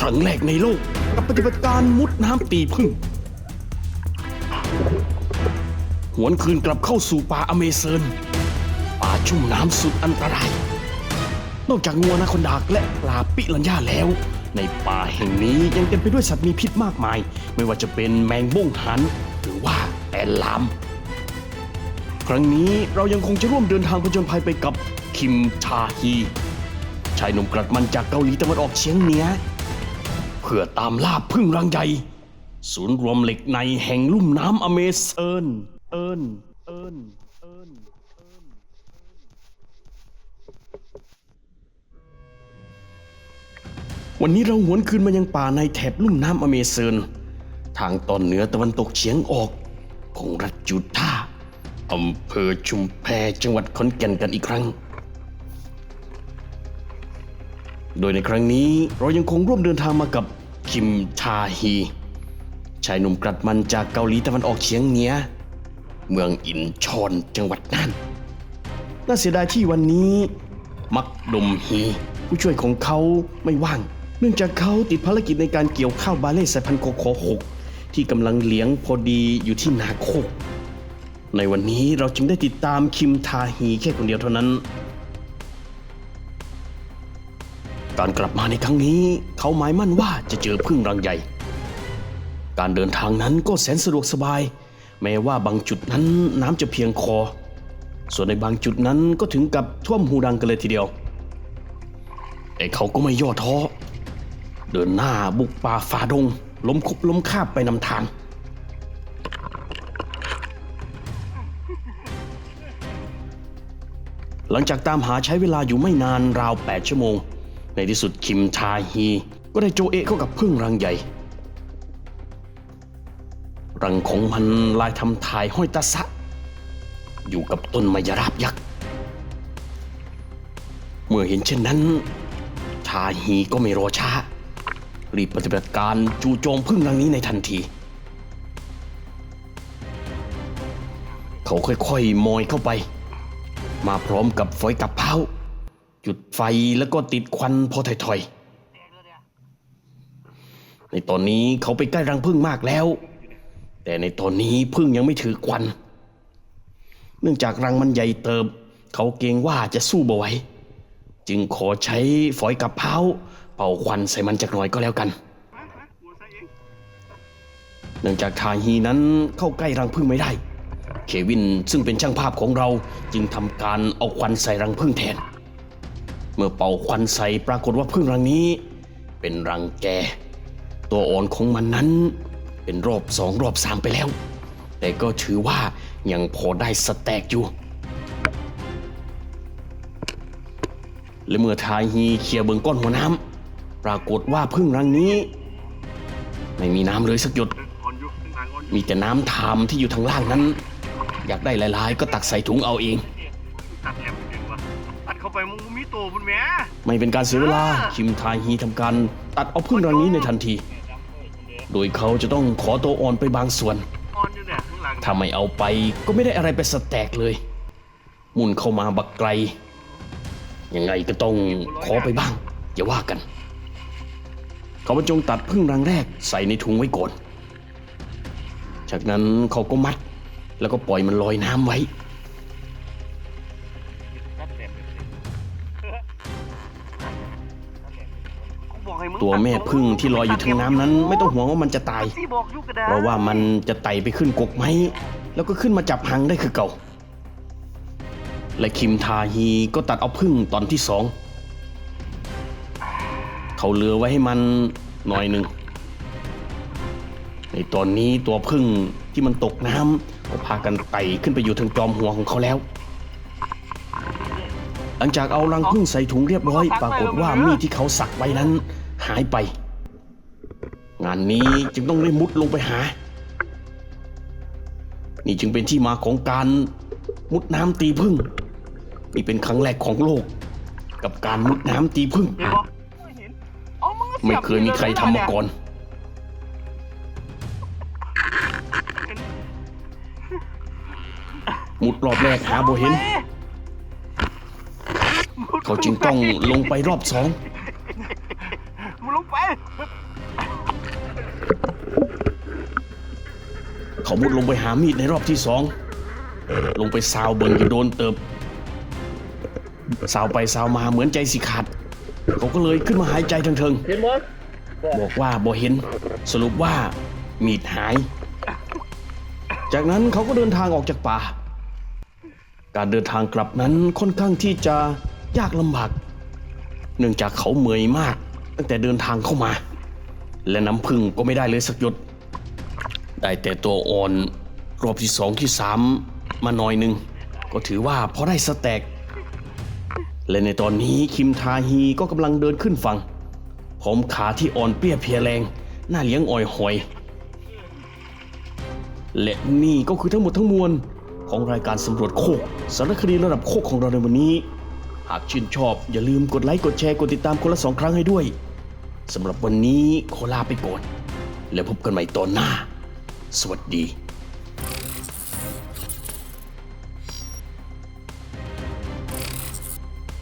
ครั้งแรกในโลก กับปฏิบัติการมุดน้ำตีพึ่ง หวนคืนกลับเข้าสู่ป่าอเมซอนป่าชุ่มน้ำสุดอันตราย นอกจากงัวนาคอนดากและปลาปิลันย่าแล้ว ในป่าแห่งนี้ยังเต็มไปด้วยสัตว์มีพิษมากมาย ไม่ว่าจะเป็นแมงบ้งหัน หรือว่าแตนลาม ครั้งนี้เรายังคงจะร่วมเดินทางผจญภัยไปกับคิมชาฮีายหนุ่มกรัดมันจากเกาหลีตะวันออกเฉียงเหนือเพื่อตามล่าพึ่งรังใหญ่ ศูนย์รวมเหล็กในแห่งลุ่มน้ำอเมซอนเอินเอินเอินเอินวันนี้เราหวนคืนมายังป่าในแถบลุ่มน้ำอเมซอนทางตอนเหนือตะวันตกเฉียงออก ของรัฐยูทาอำเภอชุมแพจังหวัดขอนแก่นกันอีกครั้ง โดยในครั้งนี้เรายังคงร่วมเดินทางมากับคิมชาฮีชายหนุ่มกรัดมันจากเกาหลีตะวันออกเฉียงเหนือเมืองอินชอนจังหวัดน่านน่าเสียดายที่วันนี้ มักดมฮีผู้ช่วยของเขาไม่ว่าง เนื่องจากเขาติดภารกิจในการเกี่ยวข้าวบาเล่สายพันธุ์โคโคหกที่กำลังเลี้ยงพอดีอยู่ที่นาโคกในวันนี้เราจึงได้ติดตามคิมทาฮีแค่คนเดียวเท่านั้น การกลับมาในครั้งนี้ เขาหมายมั่นว่าจะเจอพึ่งรังใหญ่ การเดินทางนั้นก็แสนสะดวกสบาย แม้ว่าบางจุดนั้นน้ำจะเพียงคอ ส่วนในบางจุดนั้นก็ถึงกับท่วมหูดังกันเลยทีเดียว แต่เขาก็ไม่ย่อท้อ เดินหน้าบุกป่าฝ่าดง ล้มคุกล้มคาบไปนำทางหลังจากตามหาใช้เวลาอยู่ไม่นานราว 8 ชั่วโมง ในที่สุดคิมทาฮี ก็ได้โจเอะเข้ากับพึ่งรังใหญ่ รังของมันลายทำทายห้อยตาสะ อยู่กับต้นมายราบยักษ์ เมื่อเห็นเช่นนั้นทาฮีก็ไม่รอช้า รีบปฏิบัติการจู่โจมพึ่งรังนี้ในทันที เขาค่อยๆมอยเข้าไป มาพร้อมกับฝอยกับเผา จุดไฟแล้วก็ติดควันพอถอยๆ ในตอนนี้เขาไปใกล้รังพึ่งมากแล้ว แต่ในตอนนี้พึ่งยังไม่ถือควัน เนื่องจากรังมันใหญ่เติบ เขาเกรงว่าจะสู้บ่ไหวจึงขอใช้ฝอยกับเผาเป่าควันใส่มันจักหน่อยก็แล้วกัน เนื่องจากทาฮีนั้นเข้าใกล้รังพึ่งไม่ได้ เควินซึ่งเป็นช่างภาพของเราจึงทำการเอาควันใส่รังผึ้งแทน มื่อเป่าควันใส่ปรากฏว่าผึ้งรังนี้ เป็นรังแก ตัวอ่อนของมันนั้น เป็นรอบสองรอบสามไปแล้ว แต่ก็ถือว่ายังพอได้สแตกอยู่ และเมื่อทายฮีเคลียเบิงก้อนหัวน้ำปรากฏว่าผึ้งรังนี้ ไม่มีน้ำเลยสักหยด มีแต่น้ำทามที่อยู่ทางล่างนั้น อยากได้หลาย ๆ ก็ตักใส่ถุงเอาเองตัดแอมจริงวะตัดเข้าไปมึง ตัวบุญแม่ไม่เป็นการเสียเวลาคิมทาฮีทำการตัดเอาพึ่งรังนี้ในทันที โดยเขาจะต้องขอตัวอ่อนไปบางส่วนอ่อนอยู่เนี่ยข้างหลังถ้าไม่เอาไปก็ไม่ได้อะไรไปสแต็กเลยหมุนเข้ามาบักไกล ยังไงก็ต้องขอไปบ้าง อย่าว่ากัน เขาบรรจงตัดพึ่งรังแรกใส่ในถุงไว้ก่อน จากนั้นเขาก็มัด แล้วก็ปล่อยมันลอยน้ำไว้ ตัวแม่พึ่งที่ลอยอยู่ทางน้ำนั้น ไม่ต้องห่วงว่ามันจะตาย เพราะว่ามันจะไต่ไปขึ้นกกไม้แล้วก็ขึ้นมาจับหางได้คือเก่า และคิมทาฮีก็ตัดเอาพึ่งตอนที่สองเขาเหลือไว้ให้มันหน่อยหนึ่งในตอนนี้ตัวพึ่งที่มันตกน้ำก็พากันไต่ขึ้นไปอยู่ทางจอมหัวของเขาแล้ว หลังจากเอารังพึ่งใส่ถุงเรียบร้อย ปรากฏว่ามีดที่เขาสักไว้นั้น หายไป งานนี้จึงต้องได้มุดลงไปหา นี่จึงเป็นที่มาของการมุดน้ำตีพึ่งนี่เป็นครั้งแรกของโลก กับการมุดน้ำตีพึ่ง ไม่เห็นเอามึงก็สีไม่เคยมีใครทำมาก่อน มุดรอบแรกหาโบเห็น เขาจึงต้องลงไปรอบสอง เขามุดลงไปหามีดในรอบที่สองลงไปซาวเบิงอยู่โดนเติบซาวไปซาวมาเหมือนใจสิขาดเขาก็เลยขึ้นมาหายใจเถิงเห็นบ่ๆบอกว่าบ่เห็น สรุปว่ามีดหาย จากนั้นเขาก็เดินทางออกจากป่า การเดินทางกลับนั้นค่อนข้างที่จะยากลำบาก เนื่องจากเขาเมื่อยมาก ตั้งแต่เดินทางเข้ามา และน้ำพึ่งก็ไม่ได้เลยสักหยด ได้แต่ตัวอ่อน รอบที่สองที่สามมาหน่อยหนึ่ง ก็ถือว่าพอได้สแต็กและในตอนนี้คิมทาฮีก็กำลังเดินขึ้นฝั่งพร้อมขาที่อ่อนเปรี้ยเพียแรง หน้าเลี้ยงอ่อยหอย และนี่ก็คือทั้งหมดทั้งมวลของรายการสำรวจโคกสารคดีระดับโคกของเราในวันนี้ หากชื่นชอบอย่าลืมกดไลค์กดแชร์กดติดตามคนละสองครั้งให้ด้วยสำหรับวันนี้ขอลาไปก่อน แล้วพบกันใหม่ตอนหน้า สวัสดี